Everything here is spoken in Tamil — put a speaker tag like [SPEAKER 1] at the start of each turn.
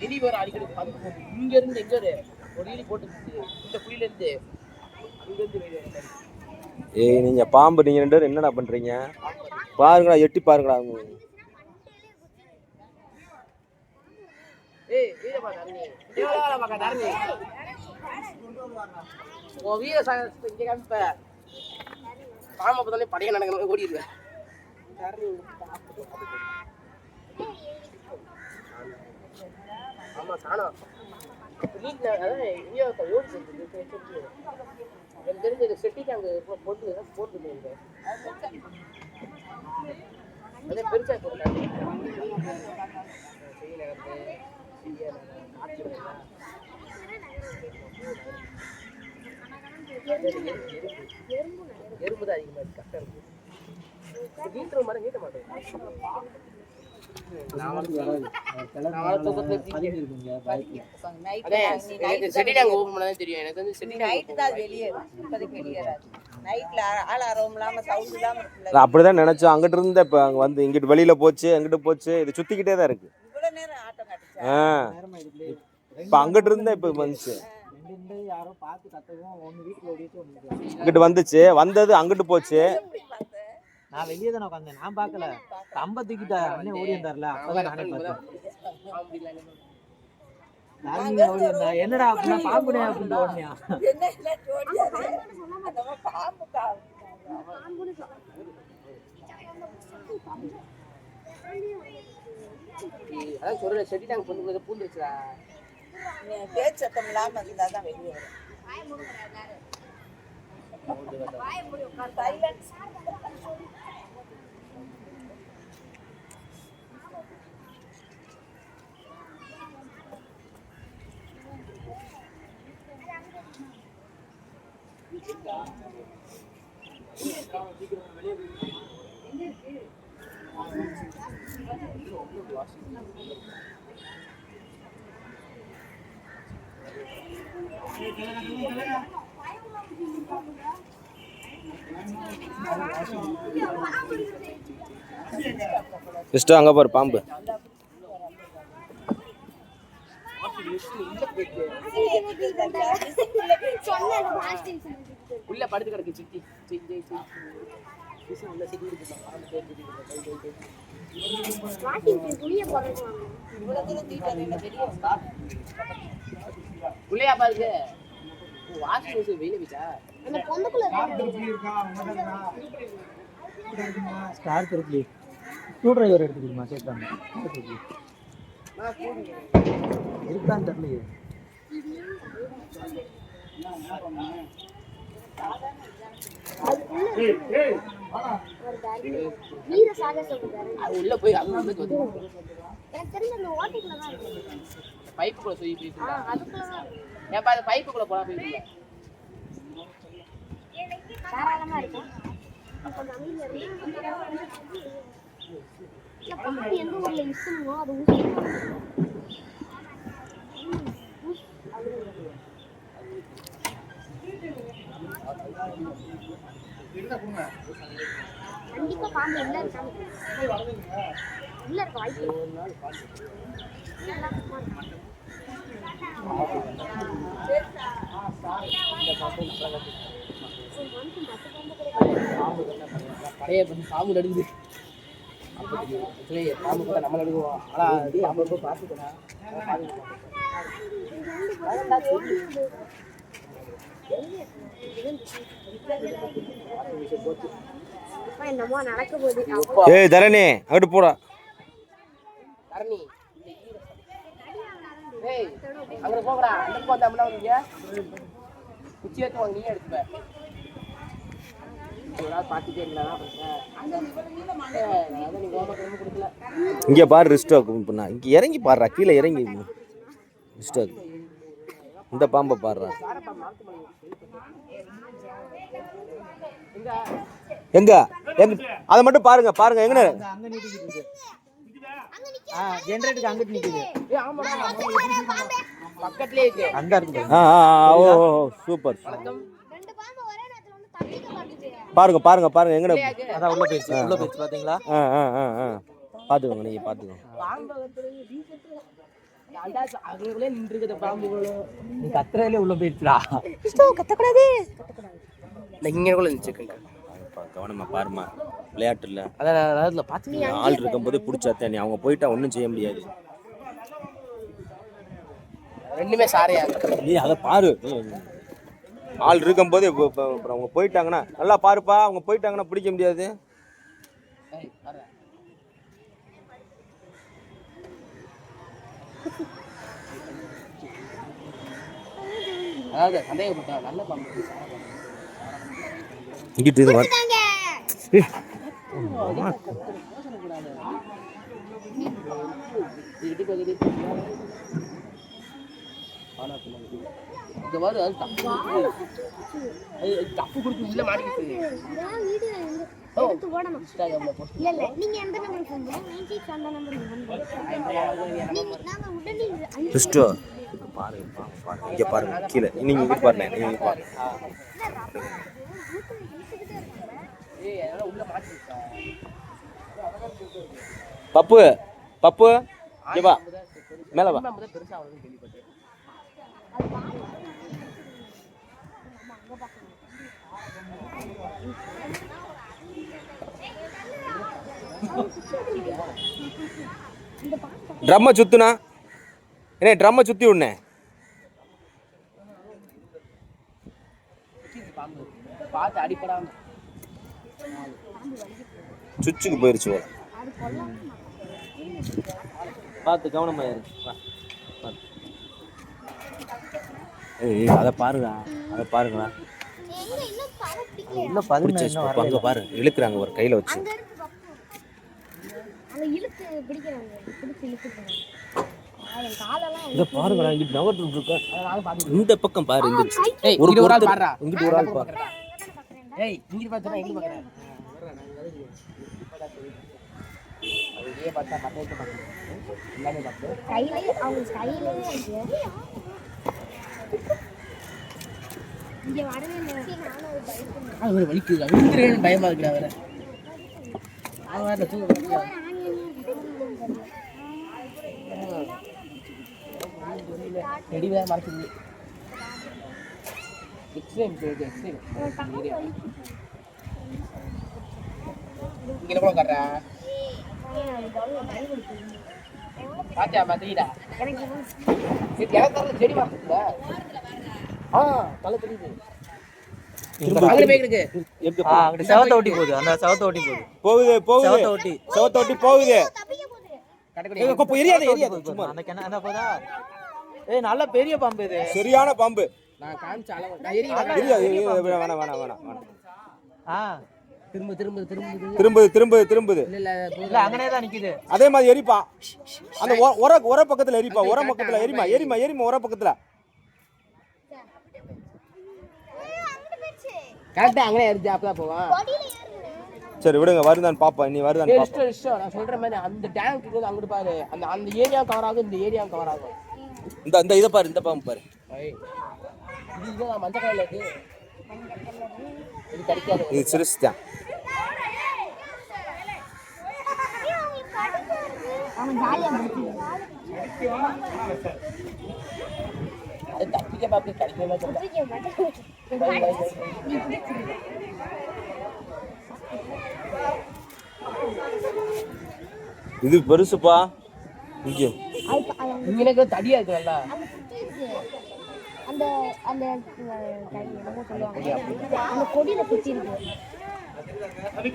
[SPEAKER 1] லிலி வேற அடிக்கடி பந்து போகும். இங்க இருந்து எங்க ஒரு லிலி போட்டு இந்த குழியில இருந்து.
[SPEAKER 2] ஏய் நீங்க பாம்பு நீங்க ரெண்டு பேரும் என்னடா பண்றீங்க? பாருங்கடா எட்டி பாருங்கடா.
[SPEAKER 1] ஏய் வீரமா தரணி. தரணி. ஓ வீர சாகசத்தை இங்க காமிப்ப. பாம்பை பார்த்தாலே படைய நடக்கணும் ஓடிடுவேன். தரணி ஆமா காணோம் வீட்டில் அதான் இந்தியாவுக்கு ஓடிச்சு எனக்கு தெரிஞ்ச செட்டிக்கு அங்கே போட்டு போட்டு போயிருந்தேன் அதே பெருசா போட்டாங்க எறும்பு தான் அதிகமாக இருக்கு கஷ்டம் இருக்கு வீட்டில் மாதிரி நீட்ட மாட்டேன் தெரியும் எனக்கு வந்து
[SPEAKER 2] நான் அப்படிதான் நினைச்சோம் அங்கிட்டு இருந்த இப்ப அங்க வந்து இங்கிட்டு வெளியில போச்சு அங்கிட்டு போச்சு. இது சுத்திக்கிட்டே தான் இருக்கு. இப்ப அங்கிட்டு இருந்தா இப்ப வந்துச்சு. இங்கிட்டு வந்துச்சு. வந்தது அங்கிட்டு போச்சு?
[SPEAKER 3] நான் வெளியே தானே உட்காந்தேன் நான் பார்க்கல. கம்ப தூக்கிட்ட அண்ணன் ஓடி இருந்தார்ல அப்பதான் நானே பார்த்தேன். என்னடா அப்படின்னா பாம்புனே அப்படின்னு ஓடினியா?
[SPEAKER 1] அதான் சொல்றேன் செட்டி டேங்க் பொண்ணு பூந்துருச்சுடா
[SPEAKER 4] நீ பேச்சு சத்தம் இல்லாம இருந்தா தான் வெளியே வரும். Silence.
[SPEAKER 2] சிஸ்டர் அங்கே பாரு பாம்பு.
[SPEAKER 1] உள்ள படுத்து கிடக்கு சிட்டி உள்ள. உள்ளேயா பாருங்க. வாஷிங் மிஷின் வெயில வச்சா
[SPEAKER 3] ஸ்டார் திருப்பி ஸ்க்ரூ டிரைவர் எடுத்துக்கிட்டுமா கேட்காம. இருக்கான்னு தெரியலையே
[SPEAKER 5] வீர சாகசம் பாரு.
[SPEAKER 1] அது உள்ள போய் அது உள்ள வந்து
[SPEAKER 5] எனக்கு தெரிஞ்ச அந்த ஓட்டைக்குள்ள தான் இருக்கு
[SPEAKER 1] பைப்புக்குள்ள சொல்லி போயிட்டு
[SPEAKER 5] அதுக்குள்ள தான்
[SPEAKER 1] ஏப்பா அது பைப்புக்குள்ள போனா போயிட்டு
[SPEAKER 5] தாராளமா இருக்கும் கொஞ்சம் எந்த ஊர்ல இசுமோ அது ஊசி பாம்பு உள்ள இருக்காங்க உள்ள இருக்க வாய்ப்பு
[SPEAKER 1] பழைய பண்ணி பாம்பு ஆக்சுவலி பாம்பு கூட நம்ம நடுங்குவோம். ஆனா அது நம்ம போய் பார்த்துக்கலாம்
[SPEAKER 5] போகுது அவ்வளோ
[SPEAKER 2] ஏய் தரணி அங்கிட்டு போடா.
[SPEAKER 1] தரணி. ஏய் அங்க போங்கடா. அந்த பக்கம் வந்தா முன்ன வருவீங்க குச்சி வாங்க நீயே எடுத்துப்ப.
[SPEAKER 2] இங்க பாரு ரிஸ்டாக் பண்ணா இங்க இறங்கி பாடுறா கீழே இறங்கி ரிஸ்டாக் இந்த பாம்பை பாடுறா. எங்க? எங்க? அதை மட்டும் பாருங்க பாருங்க எங்க
[SPEAKER 3] ஜென்ரேட்டருக்கு அங்கிட்டு நிக்குது.
[SPEAKER 1] பக்கத்துலயே இருக்கு.
[SPEAKER 3] இருக்கு
[SPEAKER 2] ஆ ஓ சூப்பர்
[SPEAKER 5] ரெண்டு பாம்பு ஒரே நேரத்துல வந்து தப்பிக்க மாட்டேங்குது
[SPEAKER 2] பாருங்க பாருங்க பாருங்க எங்கட
[SPEAKER 3] அதான் உள்ள பாத்தீங்களா?
[SPEAKER 2] ஆ ஆ ஆ ஆ. பார்த்துக்கோங்க நீங்கள்
[SPEAKER 1] அவங்களே நின்றுருக்குது பாம்புகளும்
[SPEAKER 3] நீ கத்துறதுல உள்ள போயிடுச்சுடா.
[SPEAKER 1] கத்தக்கூடாது. இங்கே கூட நினச்சிருக்கேன்
[SPEAKER 2] கவனமாக பாருமா விளையாட்டு இல்லை.
[SPEAKER 1] அதான் அதாவது பார்த்து
[SPEAKER 2] ஆள் இருக்கும்போது பிடிச்சா நீ அவங்க போயிட்டா ஒன்றும் செய்ய முடியாது.
[SPEAKER 1] ரெண்டுமே சாரையா?
[SPEAKER 2] நீ அதை பாரு. ஆள் இருக்கும்போது அவங்க போயிட்டாங்கன்னா நல்லா பாருப்பா அவங்க போயிட்டாங்கன்னா பிடிக்க முடியாது.
[SPEAKER 1] அதாவது சந்தேகப்பட்டா நல்ல பாம்பு
[SPEAKER 2] இங்கிட்டு இது வர.
[SPEAKER 1] இந்த மாதிரி அது தப்பு. அது தப்பு கொடுத்து உள்ள மாட்டிக்கிட்டு.
[SPEAKER 5] இல்ல இல்ல நீங்க எந்த நம்பருக்கு ஃபோன் நைன் சிக்ஸ் அந்த நம்பருக்கு நாங்க உடனே அஞ்சு
[SPEAKER 2] கிறிஸ்டோ பாருங்க பாருங்க, பாருங்க இங்கே பாருங்க. கீழே. நீங்கள் இங்கே பாருங்க நீங்கள் இங்கே பாருங்க. பப்பு பப்பு இங்கே மேலே வா. ட்ரம்மை சுத்துனா. என்ன ட்ரம்மை சுற்றி விடனே
[SPEAKER 1] பாம்பு. பார்த்து அடிப்படாம.
[SPEAKER 2] சுவிட்சுக்கு போயிருச்சு போல. பார்த்து கவனமா இரு வா, பார்த்து. ஏய் அதை பாருடா அதை பாருங்களா
[SPEAKER 5] இன்னும்
[SPEAKER 2] பாப்பா அங்கே பாரு இழுக்கிறாங்க ஒரு கையில் வச்சு.
[SPEAKER 5] இழுத்து பிடிக்கிறாங்க பிடிச்சு காலெல்லாம்
[SPEAKER 2] இதை பாருங்கடா இங்கிட்டு நவர்த்து இருக்கா இந்த பக்கம் பாரு இந்த
[SPEAKER 1] ஏய்
[SPEAKER 2] ஒரு
[SPEAKER 1] இங்க ஒரு ஆள் பாடுறா
[SPEAKER 2] இங்கிட்டு ஒரு ஆள் பாரு.
[SPEAKER 1] ஏய் இங்க பார்த்தா எங்க பார்க்கறேன் அதே பார்த்தா பக்கத்துல பார்க்கறேன் எல்லாமே பார்த்து
[SPEAKER 5] கையிலே அவங்க கையிலே இருக்கு. இங்க வரவே இல்லை. நானும் ஒரு
[SPEAKER 1] வலிக்குது. பயமா இருக்குடா வேற அவன் வேற தூக்க செடி வேற மறைக்குது எக்ஸ்ரே எக்ஸ்ரே இங்க கூட கட்டுறா பாத்தியா பாத்தீடா
[SPEAKER 5] எனக்கு
[SPEAKER 1] தெரியல செடி மறைக்குதுல ஆ தலை தெரியுது.
[SPEAKER 3] செவத்தை ஒட்டி போகுது அந்த செவத்தை ஒட்டி போகுது.
[SPEAKER 2] போகுது போகுது.
[SPEAKER 3] செவத்தை ஒட்டி.
[SPEAKER 2] செவத்தை ஒட்டி போகுது. எரியாத எரியாத.
[SPEAKER 3] அந்த கிண அந்த போதா? ஏய் நல்ல பெரிய பாம்பு இது.
[SPEAKER 2] சரியான பாம்பு.
[SPEAKER 1] நான் காமிச்ச அளவு.
[SPEAKER 2] வேணாம் வேணாம் வேணாம் வேணாம்.
[SPEAKER 3] ஆ.
[SPEAKER 1] திரும்ப திரும்ப திரும்ப
[SPEAKER 2] திரும்புது திரும்புது திரும்புது.
[SPEAKER 1] இல்ல
[SPEAKER 3] அங்கனே தான் நிக்குது.
[SPEAKER 2] அதே மாதிரி எரிப்பா. அந்த உர உர பக்கத்துல எரிப்பா உர பக்கத்துல எரிமா எரிமா எரிமா உர பக்கத்துல.
[SPEAKER 1] கரெக்டா அங்கே எரிஞ்சு அப்பதான் போவான்
[SPEAKER 2] சரி விடுங்க வருதான்னு பாப்பா நீ
[SPEAKER 1] இஷ்டம் நான் சொல்ற மாதிரி அந்த டேங்க் அங்கிட்டு பாரு. அந்த அந்த ஏரியா கவர் ஆகும் இந்த ஏரியா கவர் ஆகும்.
[SPEAKER 2] இந்த இந்த இதை பாரு இந்த பாம்பு பாரு.
[SPEAKER 1] இது இதுதான் மஞ்சள் கலர்ல இருக்கு. இது கிடைக்காது
[SPEAKER 2] இது சிறுசு தான் இது பெருசுப்பா. இங்க.
[SPEAKER 1] எனக்கு தடியா இருக்குல்ல
[SPEAKER 5] அந்த அந்த அந்த சொல்லுவாங்க அந்த கொடியில குச்சி இருக்கு